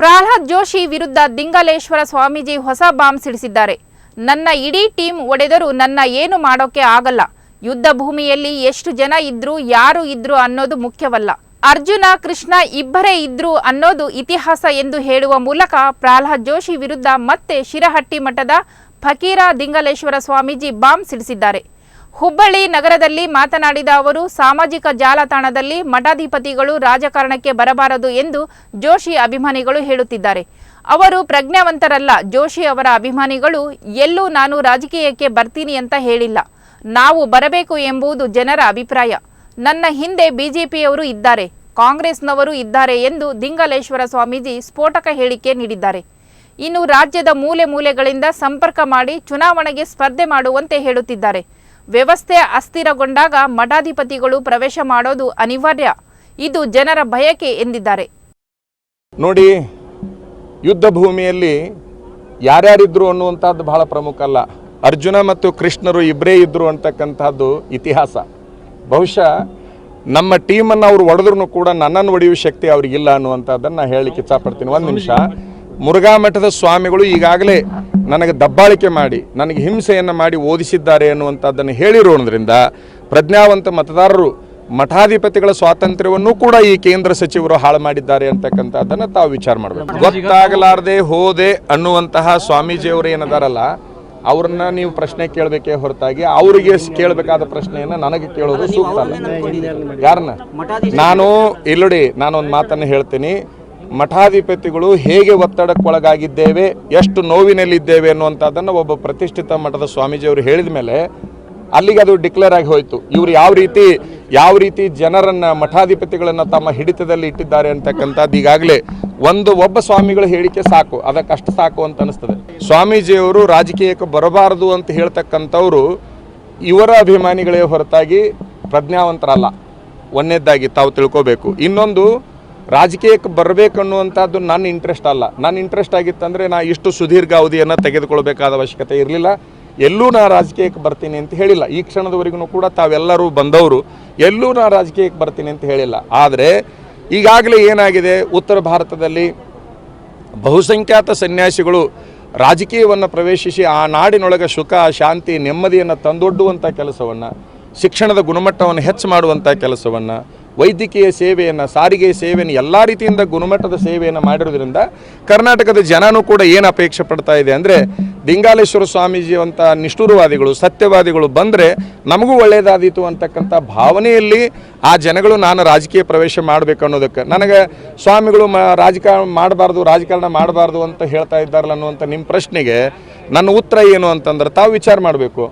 ಪ್ರಹ್ಲಾದ್ ಜೋಶಿ ವಿರುದ್ಧ ದಿಂಗಲೇಶ್ವರ ಸ್ವಾಮೀಜಿ ಹೊಸ ಬಾಂಬ್ ಸಿಡಿಸಿದ್ದಾರೆ. ನನ್ನ ಇಡೀ ಟೀಮ್ ಒಡೆದರೂ ನನ್ನ ಏನು ಮಾಡೋಕೆ ಆಗಲ್ಲ. ಯುದ್ಧ ಭೂಮಿಯಲ್ಲಿ ಎಷ್ಟು ಜನ ಇದ್ರು, ಯಾರು ಇದ್ರು ಅನ್ನೋದು ಮುಖ್ಯವಲ್ಲ. ಅರ್ಜುನ, ಕೃಷ್ಣ ಇಬ್ಬರೇ ಇದ್ರು ಅನ್ನೋದು ಇತಿಹಾಸ ಎಂದು ಹೇಳುವ ಮೂಲಕ ಪ್ರಹ್ಲಾದ್ ಜೋಶಿ ವಿರುದ್ಧ ಮತ್ತೆ ಶಿರಹಟ್ಟಿ ಮಠದ ಫಕೀರ ದಿಂಗಲೇಶ್ವರ ಸ್ವಾಮೀಜಿ ಬಾಂಬ್ ಸಿಡಿಸಿದ್ದಾರೆ. ಹುಬ್ಬಳ್ಳಿ ನಗರದಲ್ಲಿ ಮಾತನಾಡಿದ ಅವರು, ಸಾಮಾಜಿಕ ಜಾಲತಾಣದಲ್ಲಿ ಮಠಾಧಿಪತಿಗಳು ರಾಜಕಾರಣಕ್ಕೆ ಬರಬಾರದು ಎಂದು ಜೋಶಿ ಅಭಿಮಾನಿಗಳು ಹೇಳುತ್ತಿದ್ದಾರೆ. ಅವರು ಪ್ರಜ್ಞಾವಂತರಲ್ಲ, ಜೋಶಿ ಅವರ ಅಭಿಮಾನಿಗಳು, ಎಲ್ಲೂ ನಾನು ರಾಜಕೀಯಕ್ಕೆ ಬರ್ತೀನಿ ಅಂತ ಹೇಳಿಲ್ಲ. ನಾವು ಬರಬೇಕು ಎಂಬುದು ಜನರ ಅಭಿಪ್ರಾಯ. ನನ್ನ ಹಿಂದೆ ಬಿಜೆಪಿಯವರು ಇದ್ದಾರೆ, ಕಾಂಗ್ರೆಸ್ನವರು ಇದ್ದಾರೆ ಎಂದು ದಿಂಗಲೇಶ್ವರ ಸ್ವಾಮೀಜಿ ಸ್ಫೋಟಕ ಹೇಳಿಕೆ ನೀಡಿದ್ದಾರೆ. ಇನ್ನು ರಾಜ್ಯದ ಮೂಲೆ ಮೂಲೆಗಳಿಂದ ಸಂಪರ್ಕ ಮಾಡಿ ಚುನಾವಣೆಗೆ ಸ್ಪರ್ಧೆ ಮಾಡುವಂತೆ ಹೇಳುತ್ತಿದ್ದಾರೆ. ವ್ಯವಸ್ಥೆ ಅಸ್ಥಿರಗೊಂಡಾಗ ಮಠಾಧಿಪತಿಗಳು ಪ್ರವೇಶ ಮಾಡೋದು ಅನಿವಾರ್ಯ. ಇದು ಜನರ ಬಯಕೆ ಎಂದಿದ್ದಾರೆ. ನೋಡಿ, ಯುದ್ಧ ಭೂಮಿಯಲ್ಲಿ ಯಾರ್ಯಾರಿದ್ರು ಅನ್ನುವಂಥದ್ದು ಬಹಳ ಪ್ರಮುಖ ಅಲ್ಲ. ಅರ್ಜುನ ಮತ್ತು ಕೃಷ್ಣರು ಇಬ್ಬರೇ ಇದ್ರು ಅಂತಕ್ಕಂಥದ್ದು ಇತಿಹಾಸ. ಬಹುಶಃ ನಮ್ಮ ಟೀಮನ್ನು ಅವ್ರು ಒಡೆದ್ರು ಕೂಡ ನನ್ನನ್ನು ಒಡೆಯುವ ಶಕ್ತಿ ಅವ್ರಿಗಿಲ್ಲ ಅನ್ನುವಂಥದ್ದನ್ನು ನಾನು ಹೇಳಲಿಕ್ಕೆ ಇಚ್ಛಪಡ್ತೀನಿ. ಒಂದು ನಿಮಿಷ. ಮುರುಘಾ ಮಠದ ಸ್ವಾಮಿಗಳು ಈಗಾಗಲೇ ನನಗೆ ದಬ್ಬಾಳಿಕೆ ಮಾಡಿ ನನಗೆ ಹಿಂಸೆಯನ್ನು ಮಾಡಿ ಓದಿಸಿದ್ದಾರೆ ಅನ್ನುವಂಥದ್ದನ್ನು ಹೇಳಿರೋದ್ರಿಂದ ಪ್ರಜ್ಞಾವಂತ ಮತದಾರರು ಮಠಾಧಿಪತಿಗಳ ಸ್ವಾತಂತ್ರ್ಯವನ್ನೂ ಕೂಡ ಈ ಕೇಂದ್ರ ಸಚಿವರು ಹಾಳು ಮಾಡಿದ್ದಾರೆ ಅಂತಕ್ಕಂಥದ್ದನ್ನು ತಾವು ವಿಚಾರ ಮಾಡಬೇಕು. ಗೊತ್ತಾಗಲಾರದೆ ಹೋದೆ ಅನ್ನುವಂತಹ ಸ್ವಾಮೀಜಿಯವರು ಏನದಾರಲ್ಲ ಅವ್ರನ್ನ ನೀವು ಪ್ರಶ್ನೆ ಕೇಳಬೇಕೇ ಹೊರತಾಗಿ ಅವರಿಗೆ ಕೇಳಬೇಕಾದ ಪ್ರಶ್ನೆಯನ್ನ ನನಗೆ ಕೇಳೋದು ಸೂಕ್ತ ಅಲ್ಲ. ಯಾರನ್ನ ನಾನು ಇಲ್ಲಡಿ ನಾನೊಂದು ಮಾತನ್ನು ಹೇಳ್ತೀನಿ. ಮಠಾಧಿಪತಿಗಳು ಹೇಗೆ ಒತ್ತಡಕ್ಕೊಳಗಾಗಿದ್ದೇವೆ, ಎಷ್ಟು ನೋವಿನಲ್ಲಿದ್ದೇವೆ ಅನ್ನುವಂಥದ್ದನ್ನು ಒಬ್ಬ ಪ್ರತಿಷ್ಠಿತ ಮಠದ ಸ್ವಾಮೀಜಿಯವರು ಹೇಳಿದ ಮೇಲೆ ಅಲ್ಲಿಗೆ ಅದು ಡಿಕ್ಲೇರ್ ಆಗಿ ಹೋಯಿತು. ಇವರು ಯಾವ ರೀತಿ ಯಾವ ರೀತಿ ಜನರನ್ನು, ಮಠಾಧಿಪತಿಗಳನ್ನು ತಮ್ಮ ಹಿಡಿತದಲ್ಲಿ ಇಟ್ಟಿದ್ದಾರೆ ಅಂತಕ್ಕಂಥದ್ದು ಈಗಾಗಲೇ ಒಂದು ಒಬ್ಬ ಸ್ವಾಮಿಗಳ ಹೇಳಿಕೆ ಸಾಕು ಅದಕ್ಕಷ್ಟು ಸಾಕು ಅಂತ ಅನಿಸ್ತದೆ. ಸ್ವಾಮೀಜಿಯವರು ರಾಜಕೀಯಕ್ಕೆ ಬರಬಾರದು ಅಂತ ಹೇಳ್ತಕ್ಕಂಥವ್ರು ಇವರ ಅಭಿಮಾನಿಗಳೇ ಹೊರತಾಗಿ ಪ್ರಜ್ಞಾವಂತರಲ್ಲ. ಒಂದನೇದಾಗಿ ತಾವು ತಿಳ್ಕೋಬೇಕು. ಇನ್ನೊಂದು ರಾಜಕೀಯಕ್ಕೆ ಬರಬೇಕನ್ನುವಂಥದ್ದು ನನ್ನ ಇಂಟ್ರೆಸ್ಟ್ ಅಲ್ಲ. ನನ್ನ ಇಂಟ್ರೆಸ್ಟ್ ಆಗಿತ್ತಂದರೆ ನಾ ಇಷ್ಟು ಸುದೀರ್ಘ ಅವಧಿಯನ್ನು ತೆಗೆದುಕೊಳ್ಬೇಕಾದ ಅವಶ್ಯಕತೆ ಇರಲಿಲ್ಲ. ಎಲ್ಲೂ ನಾ ರಾಜಕೀಯಕ್ಕೆ ಬರ್ತೀನಿ ಅಂತ ಹೇಳಿಲ್ಲ. ಈ ಕ್ಷಣದವರೆಗೂ ಕೂಡ ತಾವೆಲ್ಲರೂ ಬಂದವರು ಎಲ್ಲೂ ನಾ ರಾಜಕೀಯಕ್ಕೆ ಬರ್ತೀನಿ ಅಂತ ಹೇಳಿಲ್ಲ. ಆದರೆ ಈಗಾಗಲೇ ಏನಾಗಿದೆ? ಉತ್ತರ ಭಾರತದಲ್ಲಿ ಬಹುಸಂಖ್ಯಾತ ಸನ್ಯಾಸಿಗಳು ರಾಜಕೀಯವನ್ನು ಪ್ರವೇಶಿಸಿ ಆ ನಾಡಿನೊಳಗೆ ಸುಖ, ಶಾಂತಿ, ನೆಮ್ಮದಿಯನ್ನು ತಂದೊಡ್ಡುವಂಥ ಕೆಲಸವನ್ನು, ಶಿಕ್ಷಣದ ಗುಣಮಟ್ಟವನ್ನು ಹೆಚ್ಚು ಮಾಡುವಂಥ ಕೆಲಸವನ್ನು ವೈದ್ಯಕೀಯ ಸೇವೆಯನ್ನು, ಸಾರಿಗೆ ಸೇವೆಯನ್ನು, ಎಲ್ಲ ರೀತಿಯಿಂದ ಗುಣಮಟ್ಟದ ಸೇವೆಯನ್ನು ಮಾಡಿರೋದ್ರಿಂದ ಕರ್ನಾಟಕದ ಜನನೂ ಕೂಡ ಏನು ಅಪೇಕ್ಷೆ ಪಡ್ತಾ ಇದೆ ಅಂದರೆ ದಿಂಗಾಲೇಶ್ವರ ಸ್ವಾಮೀಜಿಯಂಥ ನಿಷ್ಠುರವಾದಿಗಳು, ಸತ್ಯವಾದಿಗಳು ಬಂದರೆ ನಮಗೂ ಒಳ್ಳೆಯದಾದೀತು ಅಂತಕ್ಕಂಥ ಭಾವನೆಯಲ್ಲಿ ಆ ಜನಗಳು ನಾನು ರಾಜಕೀಯ ಪ್ರವೇಶ ಮಾಡಬೇಕು ಅನ್ನೋದಕ್ಕೆ. ನನಗೆ ಸ್ವಾಮಿಗಳು ಮ ರಾಜಕಾರಣ ಮಾಡಬಾರ್ದು ರಾಜಕಾರಣ ಮಾಡಬಾರ್ದು ಅಂತ ಹೇಳ್ತಾ ಇದ್ದಾರಲ್ಲ ಅನ್ನುವಂಥ ನಿಮ್ಮ ಪ್ರಶ್ನೆಗೆ ನನ್ನ ಉತ್ತರ ಏನು ಅಂತಂದ್ರೆ ತಾವು ವಿಚಾರ ಮಾಡಬೇಕು.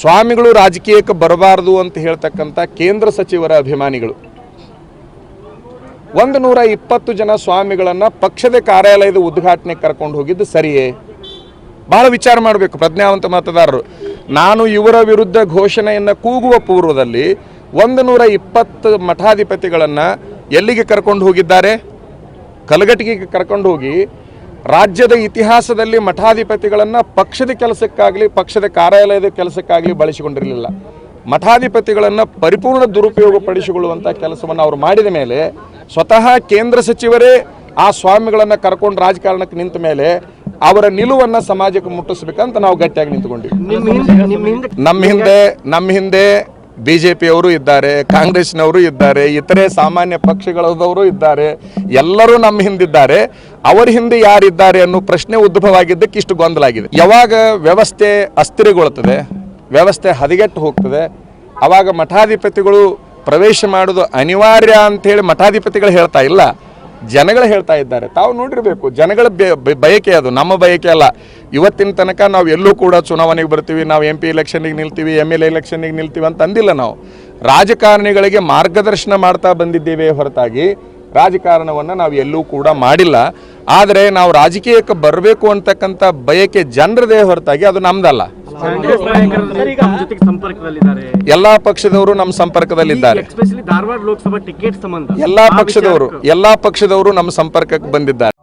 ಸ್ವಾಮಿಗಳು ರಾಜಕೀಯಕ್ಕೆ ಬರಬಾರದು ಅಂತ ಹೇಳ್ತಕ್ಕಂಥ ಕೇಂದ್ರ ಸಚಿವರ ಅಭಿಮಾನಿಗಳು. ಒಂದು ನೂರ ಇಪ್ಪತ್ತು ಜನ ಸ್ವಾಮಿಗಳನ್ನ ಪಕ್ಷದ ಕಾರ್ಯಾಲಯದ ಉದ್ಘಾಟನೆಗೆ ಕರ್ಕೊಂಡು ಹೋಗಿದ್ದು ಸರಿಯೇ? ಬಹಳ ವಿಚಾರ ಮಾಡಬೇಕು ಪ್ರಜ್ಞಾವಂತ ಮತದಾರರು. ನಾನು ಇವರ ವಿರುದ್ಧ ಘೋಷಣೆಯನ್ನು ಕೂಗುವ ಪೂರ್ವದಲ್ಲಿ ಒಂದು ನೂರ ಇಪ್ಪತ್ತು ಮಠಾಧಿಪತಿಗಳನ್ನು ಎಲ್ಲಿಗೆ ಕರ್ಕೊಂಡು ಹೋಗಿದ್ದಾರೆ? ಕಲಗಟ್ಟಿಗೆ ಕರ್ಕೊಂಡು ಹೋಗಿ ರಾಜ್ಯದ ಇತಿಹಾಸದಲ್ಲಿ ಮಠಾಧಿಪತಿಗಳನ್ನು ಪಕ್ಷದ ಕೆಲಸಕ್ಕಾಗಲಿ ಪಕ್ಷದ ಕಾರ್ಯಾಲಯದ ಕೆಲಸಕ್ಕಾಗಲಿ ಬಳಸಿಕೊಂಡಿರಲಿಲ್ಲ. ಮಠಾಧಿಪತಿಗಳನ್ನು ಪರಿಪೂರ್ಣ ದುರುಪಯೋಗ ಪಡಿಸಿಕೊಳ್ಳುವಂಥ ಕೆಲಸವನ್ನು ಅವರು ಮಾಡಿದ ಮೇಲೆ ಸ್ವತಃ ಕೇಂದ್ರ ಸಚಿವರೇ ಆ ಸ್ವಾಮಿಗಳನ್ನು ಕರ್ಕೊಂಡು ರಾಜಕಾರಣಕ್ಕೆ ನಿಂತ ಮೇಲೆ ಅವರ ನಿಲುವನ್ನು ಸಮಾಜಕ್ಕೆ ಮುಟ್ಟಿಸ್ಬೇಕಂತ ನಾವು ಗಟ್ಟಿಯಾಗಿ ನಿಂತ್ಕೊಂಡಿವಿ. ನಮ್ಮ ಹಿಂದೆ ನಮ್ಮ ಹಿಂದೆ ಬಿ ಜೆ ಪಿಯವರು ಇದ್ದಾರೆ, ಕಾಂಗ್ರೆಸ್ನವರು ಇದ್ದಾರೆ, ಇತರೆ ಸಾಮಾನ್ಯ ಪಕ್ಷಗಳದವರು ಇದ್ದಾರೆ, ಎಲ್ಲರೂ ನಮ್ಮ ಹಿಂದಿದ್ದಾರೆ. ಅವರ ಹಿಂದೆ ಯಾರಿದ್ದಾರೆ ಅನ್ನೋ ಪ್ರಶ್ನೆ ಉದ್ಭವವಾಗಿದ್ದಕ್ಕೆ ಇಷ್ಟು ಗೊಂದಲ ಆಗಿದೆ ಯಾವಾಗ ವ್ಯವಸ್ಥೆ ಅಸ್ಥಿರಗೊಳ್ತದೆ ವ್ಯವಸ್ಥೆ ಹದಗೆಟ್ಟು ಹೋಗ್ತದೆ, ಅವಾಗ ಮಠಾಧಿಪತಿಗಳು ಪ್ರವೇಶ ಮಾಡೋದು ಅನಿವಾರ್ಯ ಅಂತೇಳಿ ಮಠಾಧಿಪತಿಗಳು ಹೇಳ್ತಾ ಇಲ್ಲ. ಜನಗಳು ಹೇಳ್ತಾ ಇದ್ದಾರೆ. ತಾವು ನೋಡಿರಬೇಕು, ಜನಗಳ ಬಯಕೆ ಅದು, ನಮ್ಮ ಬಯಕೆ ಅಲ್ಲ. ಇವತ್ತಿನ ತನಕ ನಾವು ಎಲ್ಲೂ ಕೂಡ ಚುನಾವಣೆಗೆ ಬರ್ತೀವಿ, ನಾವು ಎಂ ಪಿ ಎಲೆಕ್ಷನ್ಗೆ ನಿಲ್ತೀವಿ ಎಂ ಎಲ್ ಎಲೆಕ್ಷನ್ಗೆ ನಿಲ್ತೀವಿ ಅಂತ ಅಂದಿಲ್ಲ ನಾವು. ರಾಜಕಾರಣಿಗಳಿಗೆ ಮಾರ್ಗದರ್ಶನ ಮಾಡ್ತಾ ಬಂದಿದ್ದೇವೆ ಹೊರತಾಗಿ, ರಾಜಕಾರಣವನ್ನು ನಾವು ಎಲ್ಲೂ ಕೂಡ ಮಾಡಿಲ್ಲ. ಆದರೆ ನಾವು ರಾಜಕೀಯಕ್ಕೆ ಬರಬೇಕು ಅಂತಕ್ಕಂಥ ಬಯಕೆ ಜನರದೇ ಹೊರತಾಗಿ ಅದು ನಮ್ದಲ್ಲ. ಕಾಂಗ್ರೆಸ್ ನಾಯಕರು ನಮ್ಮ ಜೊತೆಗೆ ಸಂಪರ್ಕದಲ್ಲಿದ್ದಾರೆ. ಎಲ್ಲಾ ಪಕ್ಷದವರು ನಮ್ಮ ಸಂಪರ್ಕದಲ್ಲಿದ್ದಾರೆ. ಎಸ್ಪೆಷಲಿ ಧಾರವಾಡ ಲೋಕಸಭಾ ಟಿಕೆಟ್ ಸಂಬಂಧ. ಎಲ್ಲಾ ಪಕ್ಷದವರು ಎಲ್ಲಾ ಪಕ್ಷದವರು ನಮ್ಮ ಸಂಪರ್ಕಕ್ಕೆ ಬಂದಿದ್ದಾರೆ.